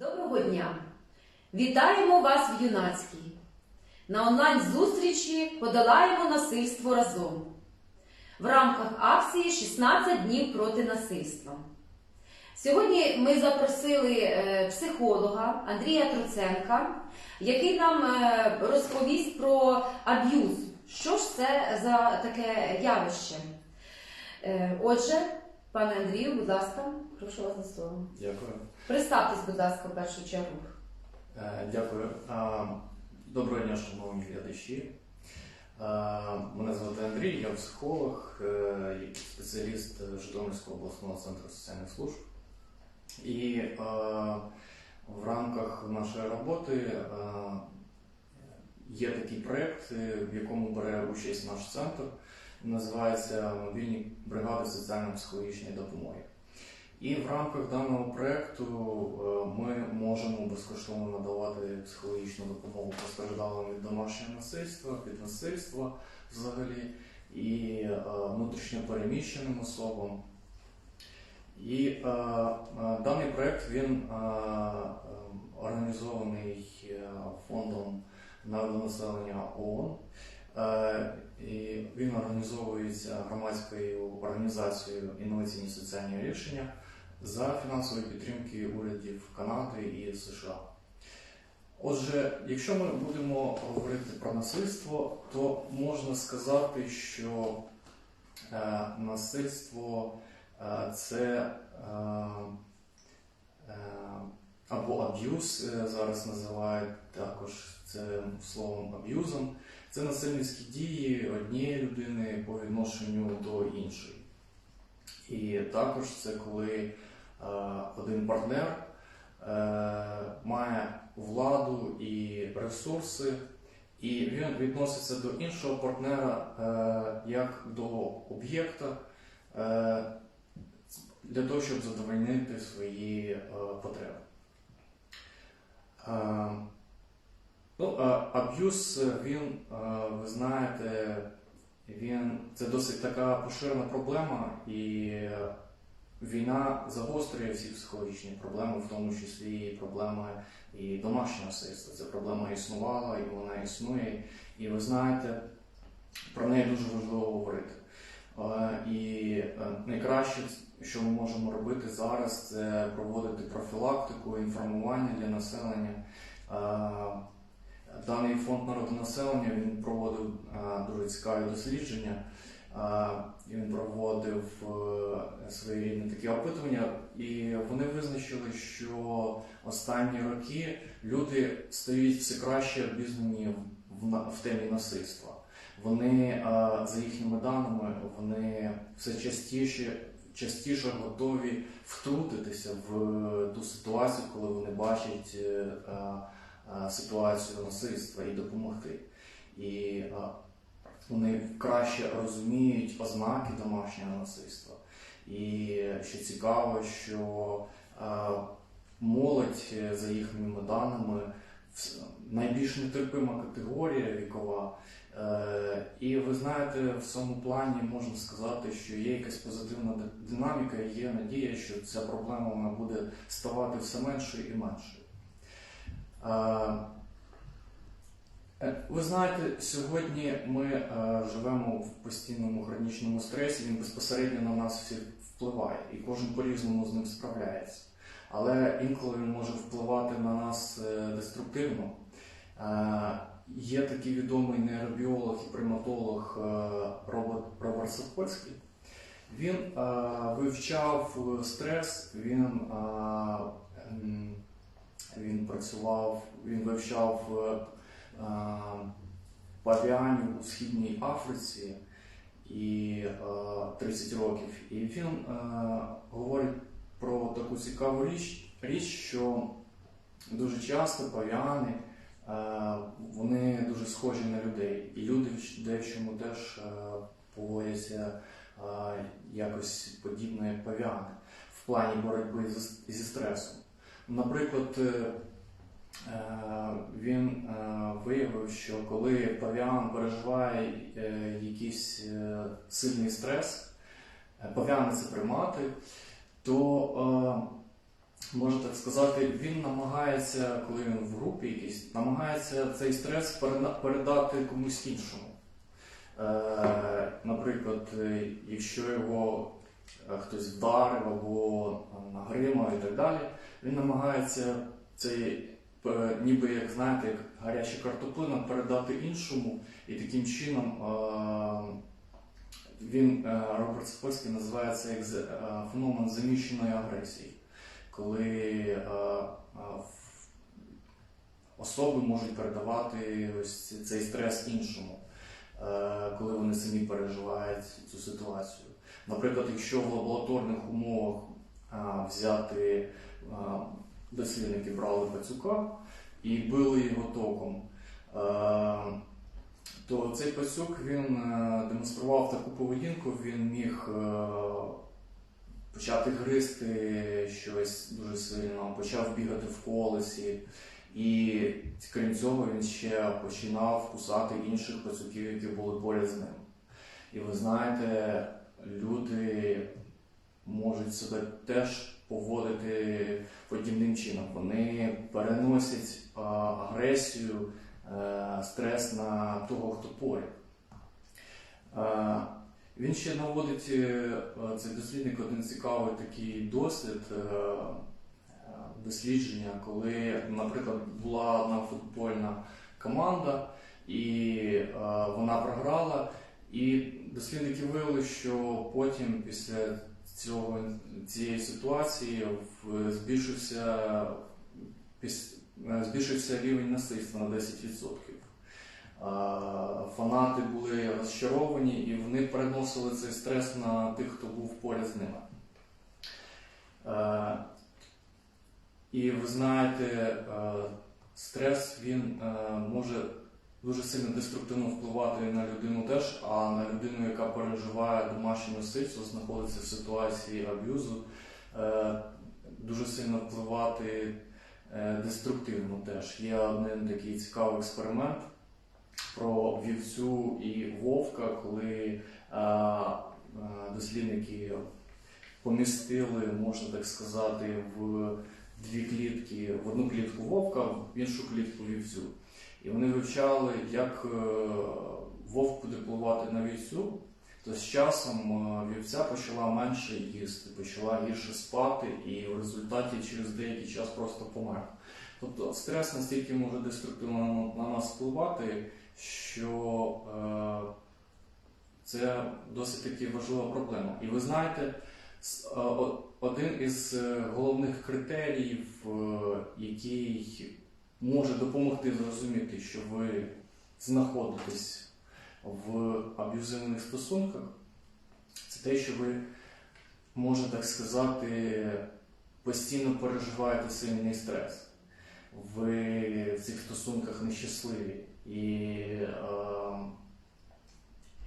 Доброго дня! Вітаємо вас в юнацькій. На онлайн-зустрічі подолаємо насильство разом. В рамках акції 16 днів проти насильства. Сьогодні ми запросили е, психолога Андрія Троценка, який нам е, розповість про аб'юз. Що ж це за таке явище? Е, Отже, пане Андрію, будь ласка, прошу вас на слово. Дякую. Представтесь, будь ласка, в першу чергу. Е, Дякую. Доброго дня, шановні глядачі. Мене звати Андрій, я психолог, е, спеціаліст Житомирського обласного центру соціальних служб. І в рамках нашої роботи є такий проєкт, в якому бере участь наш центр. Називається Мобільні бригади соціально-психологічної допомоги. І в рамках даного проєкту е, ми можемо безкоштовно надавати психологічну допомогу постраждалим від домашнього насильства, від насильства взагалі і е, внутрішньо переміщеним особам. І е, е, даний проєкт він е, організований фондом народонаселення ООН. Е, І він організовується громадською організацією інноваційні соціальні рішення за фінансової підтримки урядів Канади і США. Отже, якщо ми будемо говорити про насильство, то можна сказати, що е, насильство е, це е, е, або аб'юз, е, зараз називають також це словом аб'юзом. Це насильницькі дії однієї людини по відношенню до іншої. І також це коли е, один партнер е, має владу і ресурси, і він відноситься до іншого партнера як до об'єкта для того, щоб задовольнити свої потреби. Е, Ну, аб'юз, він, е, ви знаєте, він це досить така поширена проблема, і війна загострює всі психологічні проблеми, в тому числі і проблеми і домашнього насильства. Ця проблема існувала і вона існує. І ви знаєте, про неї дуже важливо говорити. Е, І е, найкраще, що ми можемо робити зараз, це проводити профілактику, інформування для населення. Е, Даний фонд народонаселення він проводив дуже цікаві дослідження. Він проводив своєрідне такі опитування, і вони визначили, що останні роки люди стають все краще обізнані в темі насильства. Вони, е, за їхніми даними, вони все частіше, частіше готові втрутитися в ту ситуацію, коли вони бачать. е, е, е, ситуацію насильства і допомогти. І е, вони краще розуміють ознаки домашнього насильства. І що цікаво, що е, молодь, е, за їхніми даними, найбільш нетерпима категорія вікова. Е, І ви знаєте, в цьому плані можна сказати, що є якась позитивна динаміка, і є надія, що ця проблема вона буде ставати все меншою і меншою. Е, е, Ви знаєте, сьогодні ми живемо в постійному хронічному стресі, він безпосередньо на нас всіх впливає, і кожен по-різному з ним справляється. Але інколи він може впливати на нас е, деструктивно. Е, Є такий відомий нейробіолог і приматолог е, Роберт Роберт Він вивчав стрес, він він працював, він вивчав павіанів у Східній Африці і е, 30 років. І він говорить про таку цікаву річ, річ, що дуже часто павіани е, вони дуже схожі на людей, і люди в дещо теж е, поводяться е, якось подібно як павіани в плані боротьби зі, стресом. Наприклад, він виявив, що коли павіан переживає якийсь сильний стрес, павіани це примати, то е, можна так сказати, він намагається, коли він в групі якийсь, намагається цей стрес передати комусь іншому. Е, наприклад, е, якщо його хтось вдарив або нагримав і так далі, він намагається цей, ніби як знаєте, як гаряча картоплина передати іншому, і таким чином він е, Роберт Сапольський називає це як е, феномен заміщеної агресії, коли е, особи можуть передавати ось цей стрес іншому, коли вони самі переживають цю ситуацію. Наприклад, якщо в лабораторних умовах взяти дослідники брали пацюка і били його током. Е, То цей пацюк він е, демонстрував таку поведінку, він міг е, почати гризти щось дуже сильно, почав бігати в колесі, і крім цього він ще починав кусати інших пацюків, які були поряд з ним. І ви знаєте, люди можуть себе теж поводити подібним чином. Вони переносять а, агресію, е, стрес на того, хто поряд. Він ще наводить е, цей дослідник один цікавий такий досвід е, дослідження, коли, наприклад, була одна футбольна команда, і е, вона програла, і дослідники виявили, що потім після цього, цієї ситуації збільшився, збільшився рівень насильства на 10%. Фанати були розчаровані і вони переносили цей стрес на тих, хто був поряд з ними. Е, І ви знаєте, е, стрес він е, може дуже сильно деструктивно впливати на людину теж, а на людину, яка переживає домашнє насильство, знаходиться в ситуації аб'юзу, дуже сильно впливати деструктивно теж. Є один такий цікавий експеримент про вівцю і вовка, коли дослідники помістили, можна так сказати, в дві клітки, в одну клітку вовка, в іншу клітку вівцю. І вони вивчали, як е, вовк буде впливати на вівцю, то з часом е, вівця почала менше їсти, почала гірше спати, і в результаті через деякий час просто помер. Тобто стрес настільки може деструктивно на нас впливати, що е, це досить таки важлива проблема. І ви знаєте, е, один із е, головних критеріїв, е, який може допомогти зрозуміти, що ви знаходитесь в аб'юзивних стосунках, це те, що ви, можна так сказати, постійно переживаєте сильний стрес. Ви в цих стосунках нещасливі. І е,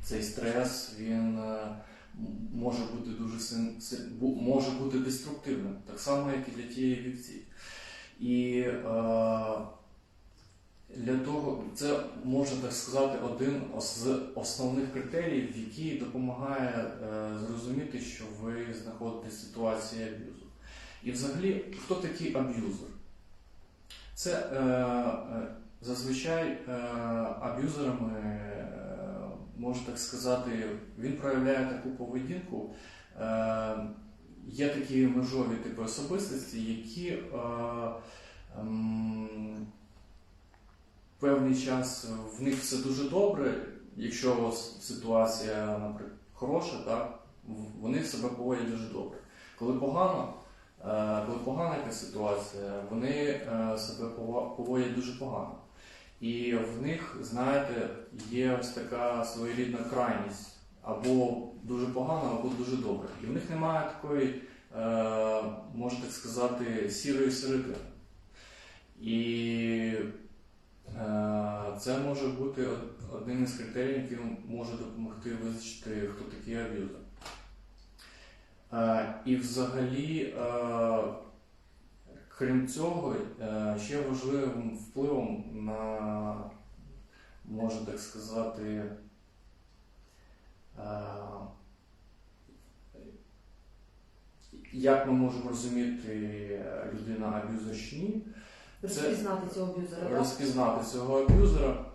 цей стрес він е, може бути дуже син, може бути деструктивним, так само, як і для тієї вівці. І е, для того це можна так сказати один з основних критеріїв, який допомагає зрозуміти, що ви знаходитесь в ситуації аб'юзу. І взагалі, хто такий аб'юзер? Це е, зазвичай е, аб'юзерами, е, можна так сказати, він проявляє таку поведінку. Е, є такі межові типи особистості, які певний час в них все дуже добре, якщо с- ситуація, наприклад, хороша, так, вони себе поводять дуже добре. Коли погано, коли погана якась ситуація, вони себе поводять дуже погано. І в них, знаєте, є ось така своєрідна крайність. Або дуже погано, або дуже добре. І в них немає такої, е, можна так сказати, сірої середини. І Е, Це може бути од- один із критеріїв, який може допомогти визначити, хто такий аб'юзер. І взагалі, е, крім цього, е, ще важливим впливом на, можна так сказати, е, як ми можемо розуміти людина аб'юзер чи ні, Розпізнати цього аб'юзера, розпізнати цього аб'юзера.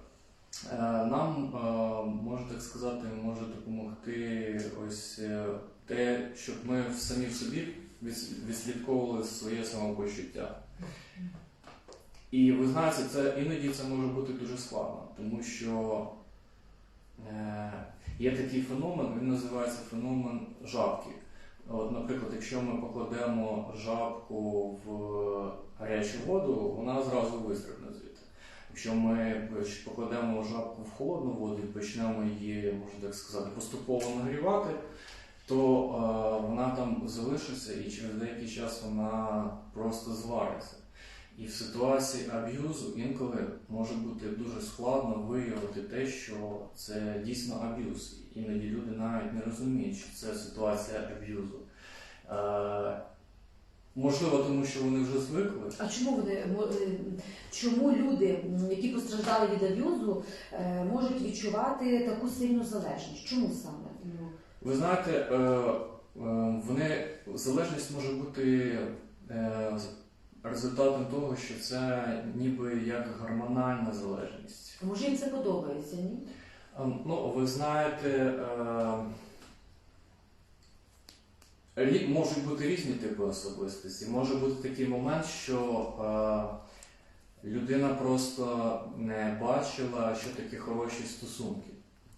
Е, Нам, е, можна так сказати, може допомогти ось е, те, щоб ми самі в собі відслідковували своє самопочуття. І ви знаєте, це іноді це може бути дуже складно, тому що е, є такий феномен, він називається феномен жабки. От, наприклад, якщо ми покладемо жабку в гарячу воду, вона зразу вистрибне звідти. Якщо ми покладемо жабку в холодну воду і почнемо її, можна так сказати, поступово нагрівати, то е, вона там залишиться і через деякий час вона просто звариться. І в ситуації аб'юзу інколи може бути дуже складно виявити те, що це дійсно аб'юз. Іноді люди навіть не розуміють, що це ситуація аб'юзу. Е, можливо, тому що вони вже звикли. А чому вони е, чому люди, які постраждали від аб'юзу, е, можуть відчувати таку сильну залежність? Чому саме? Ви знаєте, е, е, вони залежність може бути е, результатом того, що це ніби як гормональна залежність. може їм це подобається, ні? Ну, ви знаєте, можуть бути різні типи особистості. Може бути такий момент, що людина просто не бачила, що таке хороші стосунки.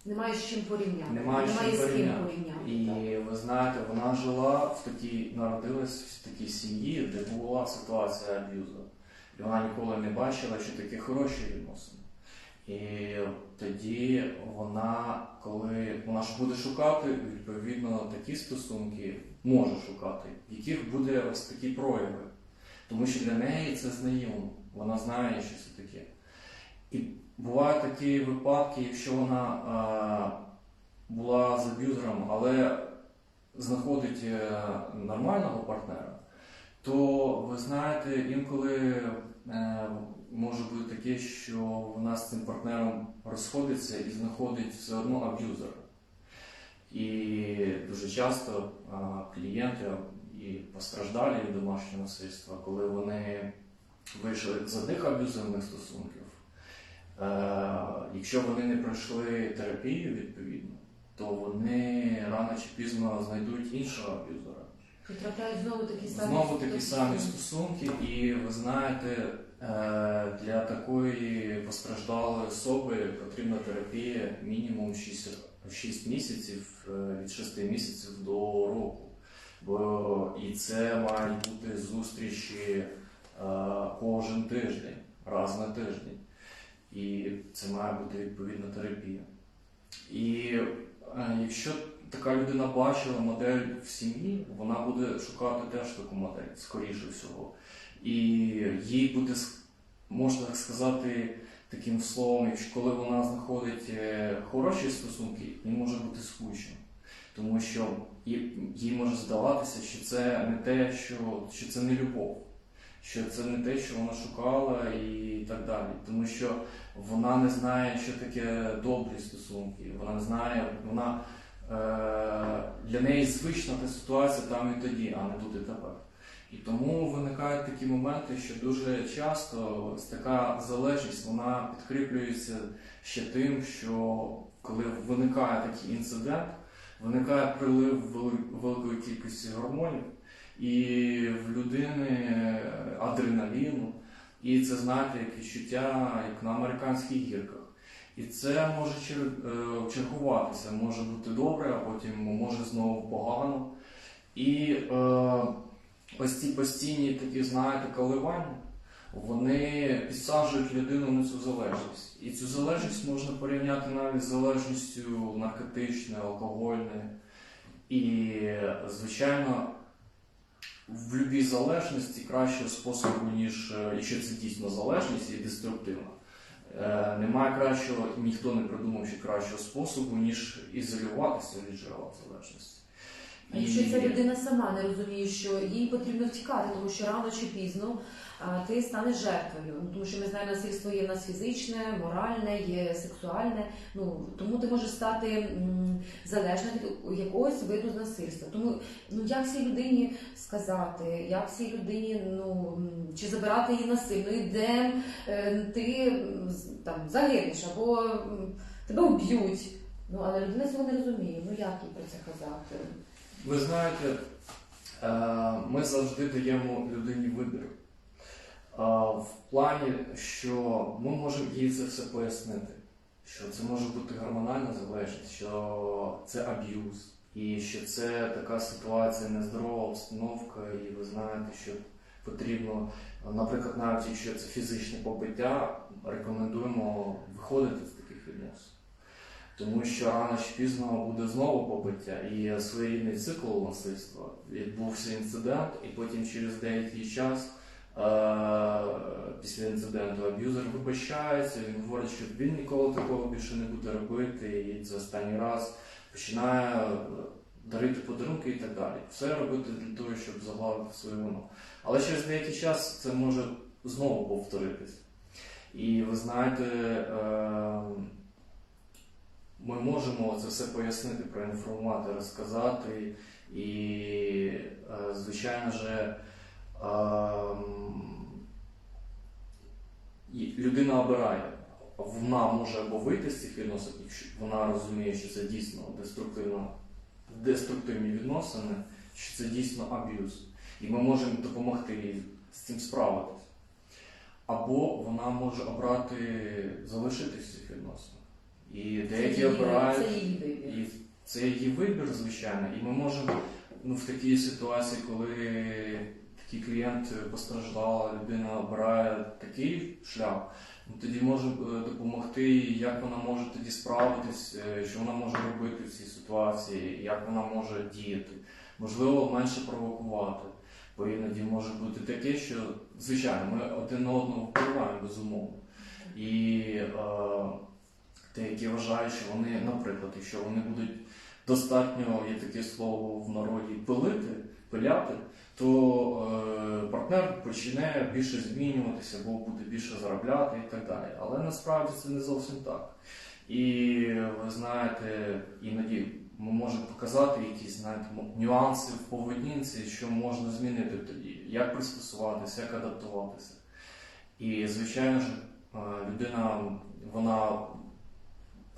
Немає з чим порівняти. Немає з чим порівняти. І так. ви знаєте, вона жила в такій, народилась в такій сім'ї, де була ситуація аб'юзу. І вона ніколи не бачила, що таке хороші відносини. І тоді вона, коли вона ж буде шукати, відповідно, такі стосунки може шукати, в яких буде ось такі прояви. Тому що для неї це знайомо, вона знає, що це таке. І бувають такі випадки, якщо вона а, була з аб'юзером, але знаходить е, нормального партнера, то ви знаєте, інколи е, може бути таке, що вона з цим партнером розходиться і знаходить все одно аб'юзера. І дуже часто а, клієнти і постраждалі від домашнього насильства, коли вони вийшли з одних аб'юзивних стосунків, якщо вони не пройшли терапію відповідно, то вони рано чи пізно знайдуть іншого аб'юзера. Потрапляють знову такі самі Знову такі самі стосунки. і ви знаєте, е, для такої постраждалої особи потрібна терапія мінімум 6, 6 місяців, е, від 6 місяців до року. Бо і це мають бути зустрічі е, кожен тиждень, раз на тиждень. І це має бути відповідна терапія. І е, якщо така людина бачила модель в сім'ї, вона буде шукати теж таку модель, скоріше всього. І їй буде, можна так сказати, таким словом, коли вона знаходить е, хороші стосунки, їй може бути скучно. Тому що їй може здаватися, що це не те, що, що це не любов, що це не те, що вона шукала і так далі. Тому що вона не знає, що таке добрі стосунки, вона не знає, вона е, для неї звична та ситуація там і тоді, а не тут і тепер. І тому виникають такі моменти, що дуже часто ось така залежність вона підкріплюється ще тим, що коли виникає такий інцидент, виникає прилив великої кількості гормонів, і в людини е, адреналіну, і це знаєте, як відчуття, як на американських гірках. І це може е, чергуватися, може бути добре, а потім може знову погано. І е, ось ці постійні такі, знаєте, коливання, вони підсаджують людину на цю залежність. І цю залежність можна порівняти навіть з залежністю наркотичною, алкогольною. І, звичайно, в будь-якій залежності кращого способу, ніж е, якщо це дійсно залежність і деструктивна. Е, Немає кращого, ніхто не придумав ще кращого способу, ніж ізолюватися від джерела залежності. А якщо ця людина сама не розуміє, що їй потрібно втікати, тому що рано чи пізно а, ти станеш жертвою. Ну, тому що ми знаємо, насильство є в нас фізичне, моральне, є сексуальне. Ну тому ти можеш стати м, залежним від якогось виду насильства. Тому ну як цій людині сказати, як цій людині ну чи забирати її насильно, і де е, ти там загинеш або тебе вб'ють. Ну але людина цього не розуміє. Ну як їй про це казати? Ви знаєте, е, ми завжди даємо людині вибір. Е, В плані, що ми можемо їй це все пояснити, що це може бути гормональна залежність, що це аб'юз, і що це така ситуація, нездорова обстановка, і ви знаєте, що потрібно, наприклад, навіть якщо це фізичне побиття, рекомендуємо виходити з таких відносин. Тому що рано чи пізно буде знову побиття і своєрідний цикл насильства. Відбувся інцидент, і потім через деякий час е- після інциденту аб'юзер вибачається, він говорить, що він ніколи такого більше не буде робити, і це останній раз починає е, дарити подарунки і так далі. Все робити для того, щоб загладити свою вину. Але через деякий час це може знову повторитись. І ви знаєте. Е- ми можемо це все пояснити, проінформувати, розказати. І, е, звичайно же, ем, людина обирає. Вона може або вийти з цих відносин, якщо вона розуміє, що це дійсно деструктивно, деструктивні відносини, що це дійсно аб'юз. І ми можемо допомогти їй з цим справитись. Або вона може обрати залишитись в цих відносинах. І деякі обирають. це її вибір. І це її вибір, звичайно, і ми можемо ну, в такій ситуації, коли такий клієнт постраждала, людина обирає такий шлях, ну, тоді можемо е, допомогти, як вона може тоді справитись, е, що вона може робити в цій ситуації, як вона може діяти. Можливо, менше провокувати. Бо іноді може бути таке, що звичайно ми один на одного впливаємо безумовно. І е, деякі вважають, що вони, наприклад, якщо вони будуть достатньо, є таке слово в народі, пилити, пиляти, то е, партнер почне більше змінюватися, або буде більше заробляти і так далі. Але насправді це не зовсім так. І ви знаєте, іноді ми можемо показати якісь знаєте, нюанси в поведінці, що можна змінити тоді, як пристосуватися, як адаптуватися. І, звичайно ж, е, людина вона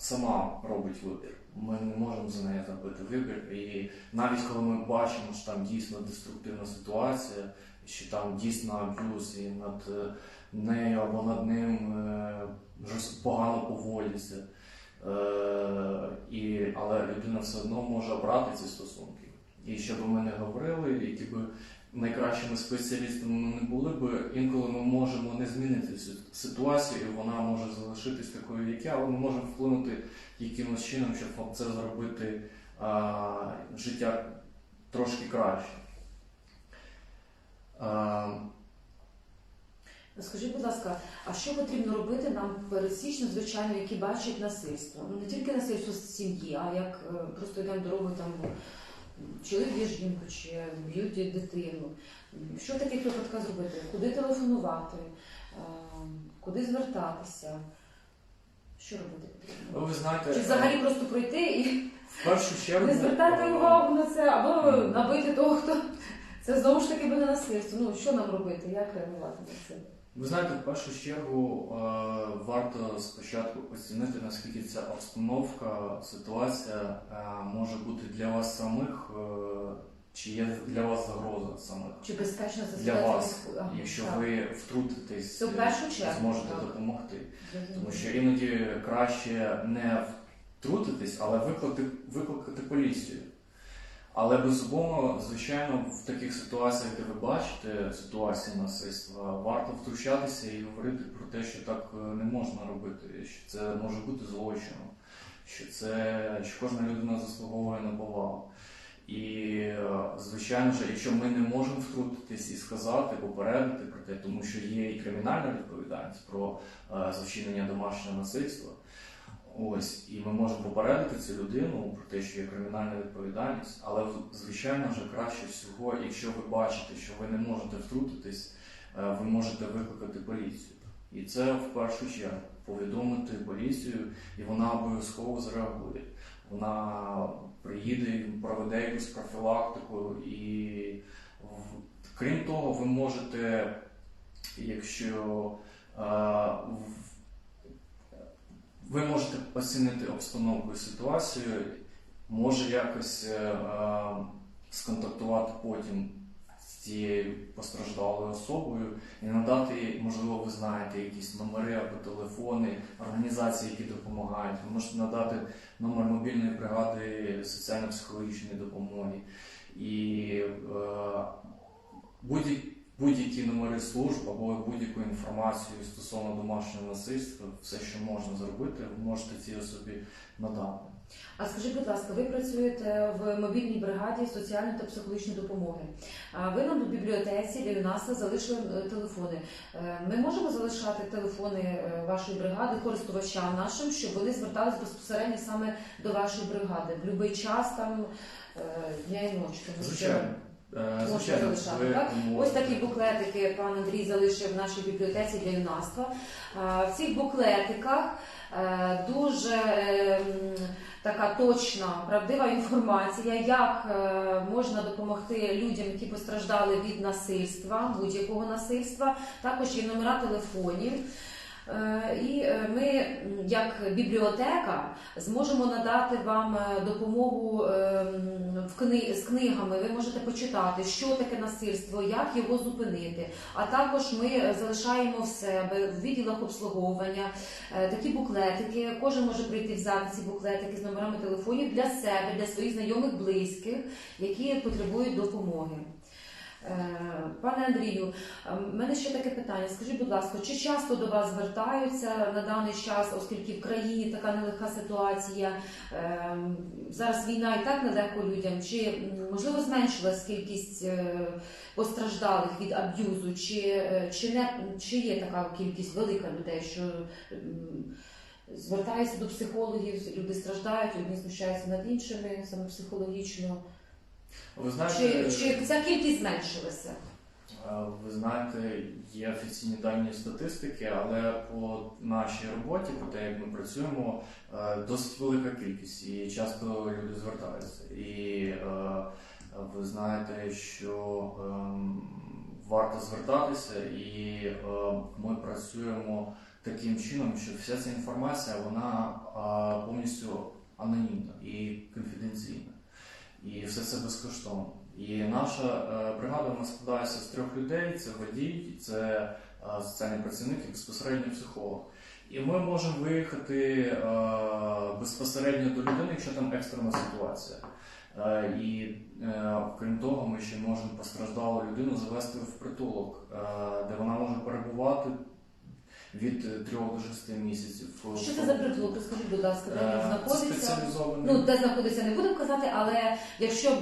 сама робить вибір. Ми не можемо за неї зробити вибір. І навіть коли ми бачимо, що там дійсно деструктивна ситуація, що там дійсно аб'юз і над е, нею або над ним е, погано поводяться. Е, і, але людина все одно може обрати ці стосунки. І щоб ми не говорили, які би найкращими спеціалістами ми не були б, інколи ми можемо не змінити цю ситуацію, і вона може залишитись такою, як є, але ми можемо вплинути якимось чином, щоб це зробити а, життя трошки краще. А, Скажіть, будь ласка, а що потрібно робити нам пересічно, звичайно, які бачать насильство? Ну не тільки насильство з сім'ї, а як е, просто йдемо дорогою там чоловік жінку чи б'ють дитину. Що в таких випадках зробити? Куди телефонувати? Е, Куди звертатися? Що робити ну, ви знаєте, Чи взагалі просто пройти і в першу чергу не звертати е, увагу на це, або набити того, хто це знову ж таки буде насильство. Ну що нам робити? Як реагувати на це? Ви знаєте, в першу чергу е, варто спочатку оцінити, наскільки ця обстановка, ситуація е, може бути для вас самих, е, чи є для вас загроза самих. Чи безпечно це Для вас, якщо так. ви втрутитесь, чергу, зможете так. допомогти. Тому що іноді краще не втрутитись, але викликати, викликати поліцію. Але безумовно, звичайно, в таких ситуаціях, де ви бачите ситуацію насильства, варто втручатися і говорити про те, що так е, не можна робити, що це може бути злочином, що це що кожна людина заслуговує на повагу. І е, звичайно ж, якщо ми не можемо втрутитись і сказати, попередити про те, тому що є і кримінальна відповідальність про е, завчинення домашнього насильства. Ось, і ми можемо попередити цю людину про те, що є кримінальна відповідальність, але звичайно вже краще всього, якщо ви бачите, що ви не можете втрутитись, е, ви можете викликати поліцію. І це в першу чергу повідомити поліцію, і вона обов'язково зреагує. Вона приїде, проведе якусь профілактику, і крім того, ви можете, якщо е, в- ви можете оцінити обстановку і ситуацію, може якось е, е, сконтактувати потім з цією постраждалою особою і надати, можливо, ви знаєте якісь номери або телефони організацій, які допомагають. Ви можете надати номер мобільної бригади соціально-психологічної допомоги і е, будь- будь-які номери служб або будь-яку інформацію стосовно домашнього насильства, все, що можна зробити, ви можете цій особі надати. А скажіть, будь ласка, ви працюєте в мобільній бригаді соціальної та психологічної допомоги. А ви нам у бібліотеці для ЮНАСА залишили е, телефони. Е, Ми можемо залишати телефони е, вашої бригади користувачам нашим, щоб вони звертались безпосередньо саме до вашої бригади в будь-який час там дня і ночі. Звичайно. Е, Можна Звичайно, залишати, так? Ось такі буклетики пан Андрій залишив в нашій бібліотеці для юнацтва. Е, В цих буклетиках е, дуже е, така точна, правдива інформація, як можна допомогти людям, які постраждали від насильства, будь-якого насильства. Також є номера телефонів. Е, І е, ми, як бібліотека, зможемо надати вам е, допомогу з книгами. Ви можете почитати, що таке насильство, як його зупинити. А також ми залишаємо в себе в відділах обслуговування такі буклетики. Кожен може прийти взяти ці буклетики з номерами телефонів для себе, для своїх знайомих, близьких, які потребують допомоги. Е, Пане Андрію, в мене ще таке питання. Скажіть, будь ласка, чи часто до вас звертаються на даний час, оскільки в країні така нелегка ситуація? е, Зараз війна і так нелегко людям. Чи можливо зменшилась кількість е, постраждалих від аб'юзу? Чи, е, чи не чи є така кількість велика людей, що звертаються до психологів, люди страждають, одні знущаються над іншими саме психологічно? Ви знаєте, Чи, чи ця кількість зменшилася? Е, Ви знаєте, є офіційні дані статистики, але по нашій роботі, по те, як ми працюємо, е, досить велика кількість і часто люди звертаються. І е, ви знаєте, що ем, варто звертатися, і е, ми працюємо таким чином, що вся ця інформація вона е, повністю анонімна і конфіденційна. І все це безкоштовно. І наша е, бригада вона складається з трьох людей: це водій, це е, соціальний працівник і безпосередньо психолог. І ми можемо виїхати е, безпосередньо до людини, якщо там екстрена ситуація. І е, крім того, ми ще можемо постраждалу людину завести в притулок, де вона може перебувати від 3 до 6 місяців. Що це за притулок? Розкажіть, будь ласка, де він Е, знаходиться? спеціалізований. Ну, де знаходиться, не будемо казати, але якщо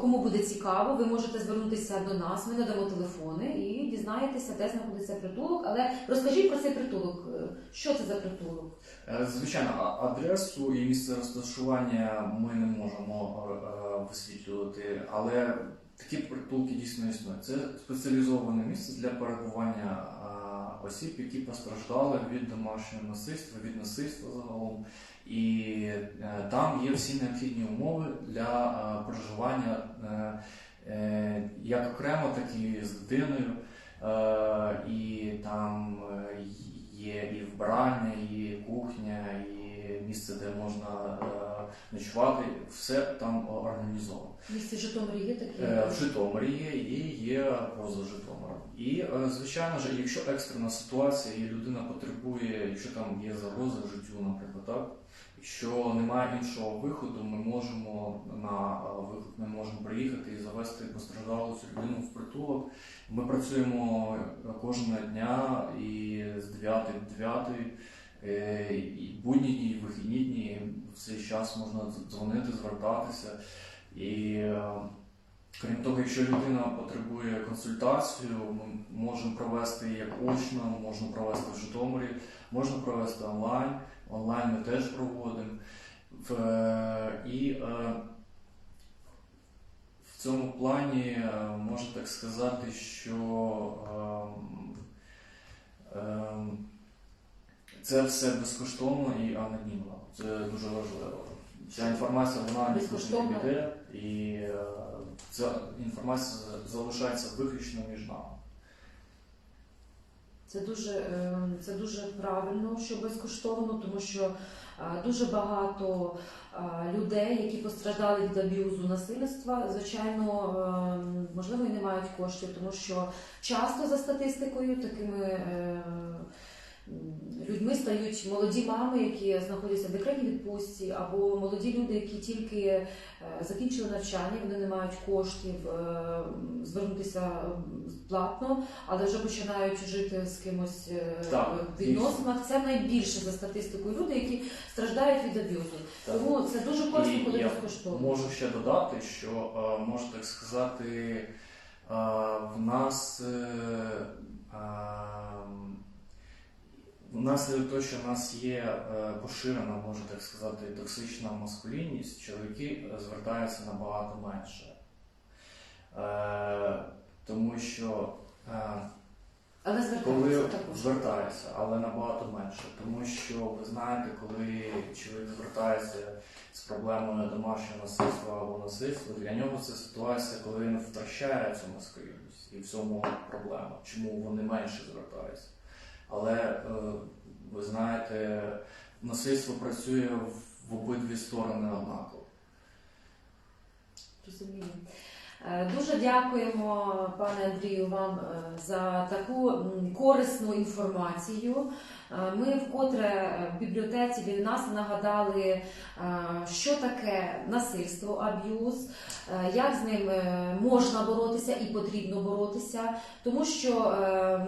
кому буде цікаво, ви можете звернутися до нас, ми надамо телефони і дізнаєтеся, де знаходиться притулок. Але розкажіть про цей притулок. Е, Що це за притулок? Е, Звичайно, адресу і місце розташування ми не можемо е, е, висвітлювати, але такі притулки дійсно існують. Це спеціалізоване місце для перебування е, осіб, які постраждали від домашнього насильства, від насильства загалом. І е, там є всі необхідні умови для е, проживання е, як окремо, так і з дитиною. І там є і вбрання, і кухня, і місце, де можна е, ночувати. Все там організовано. В місті Житомирі є такі? Е, В Житомирі є і є поза Житомиром. І е, звичайно ж, якщо екстрена ситуація і людина потребує, якщо там є загроза життю, наприклад, так. Якщо немає іншого виходу, ми можемо на е, виклик ми можемо приїхати і завести постраждалу цю людину в притулок. Ми працюємо кожного дня і з 9 до 9, е, і будні дні, і вихідні дні. В цей час можна дзвонити, звертатися. І е, Крім того, якщо людина потребує консультацію, ми можемо провести як очно, можна провести в Житомирі, можна провести онлайн. Онлайн ми теж проводимо. Е, і е, в цьому плані е, можна так сказати, що ем, ем, це все безкоштовно і анонімно. Це дуже важливо. Ця інформація вона нікуди не піде, і е, ця інформація залишається виключно між нами. Це дуже, е, це дуже правильно, що безкоштовно, тому що е, дуже багато е, людей, які постраждали від аб'юзу насильства, звичайно, е, можливо, і не мають коштів, тому що часто за статистикою такими е, людьми стають молоді мами, які знаходяться в декретній відпустці, або молоді люди, які тільки е, закінчили навчання, вони не мають коштів е, звернутися платно але вже починають жити з кимось е, Так, в відносинах. Це найбільше за статистикою люди, які страждають від аб'юзу. Тому це дуже корисно, коли я безкоштовно. Можу ще додати, що можна так сказати, в нас внаслідок того, що в нас є е, поширена, можна так сказати, токсична маскулінність, чоловіки е, звертаються набагато менше. Е, Тому що Але звертаються також. звертається, але набагато менше. Тому що ви знаєте, коли чоловік звертається з проблемою домашнього насильства або насильства, для нього це ситуація, коли він втрачає цю маскулінність. І в цьому проблема, чому вони менше звертаються. Але е, ви знаєте, насильство працює в, обидві сторони однаково. Розумію. Е, Дуже дякуємо, пане Андрію, вам е, за таку корисну інформацію. Е, Ми вкотре е, в бібліотеці для нас нагадали, е, що таке насильство, аб'юз, як з ним можна боротися і потрібно боротися. Тому що,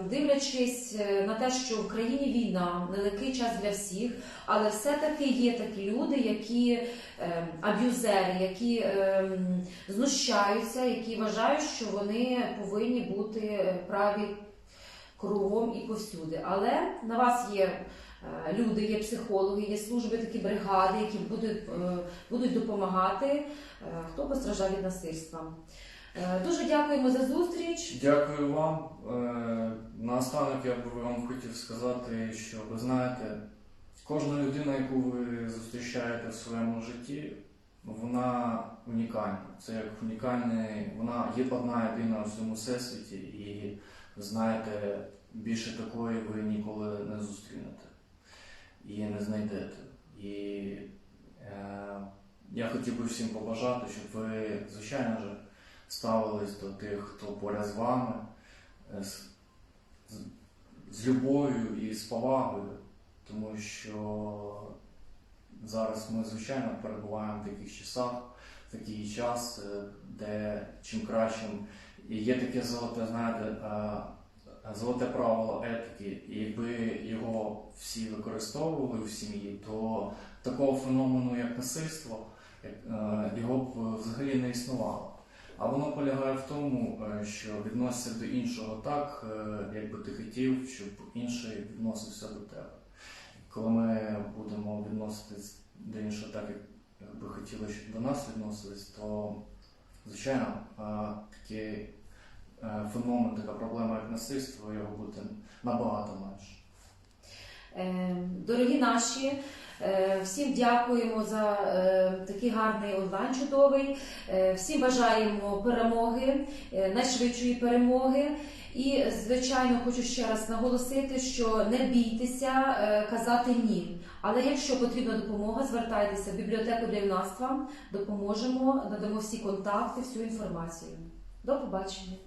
дивлячись на те, що в країні війна, нелегкий час для всіх, але все-таки є такі люди, які аб'юзери, які знущаються, які вважають, що вони повинні бути праві кругом і повсюди. Але на вас є е, люди, є психологи, є служби, такі бригади, які будуть, е, будуть допомагати, е, хто постраждав від насильства. Дуже дякуємо за зустріч. Дякую вам. Наостанок я би вам хотів сказати, що ви знаєте, кожна людина, яку ви зустрічаєте в своєму житті, вона унікальна. Це як унікальний, вона є одна єдина у всьому всесвіті, і знаєте, більше такої ви ніколи не зустрінете і не знайдете. І е, я хотів би всім побажати, щоб ви, звичайно ж, ставились до тих, хто поряд з вами, е, з, з, з любов'ю і з повагою, тому що зараз ми, звичайно, перебуваємо в таких часах, в такий час, е, де чим кращим. І є таке золоте, знаєте, золоте правило етики, і якби його всі використовували в сім'ї, то такого феномену, як насильство, е, його б взагалі не існувало. А воно полягає в тому, е, що відноситься до іншого так, е, як би ти хотів, щоб інший відносився до тебе. Коли ми будемо відноситись до іншого так, як би хотіли, щоб до нас відносились, то звичайно такий феномен, така проблема, як насильство, його буде набагато менше. Е, Дорогі наші, е, всім дякуємо за е, такий гарний онлайн чудовий. Всім бажаємо перемоги, найшвидшої перемоги. І, звичайно, хочу ще раз наголосити, що не бійтеся казати ні. Але якщо потрібна допомога, звертайтеся в бібліотеку для юнацтва, допоможемо, надамо всі контакти, всю інформацію. До побачення.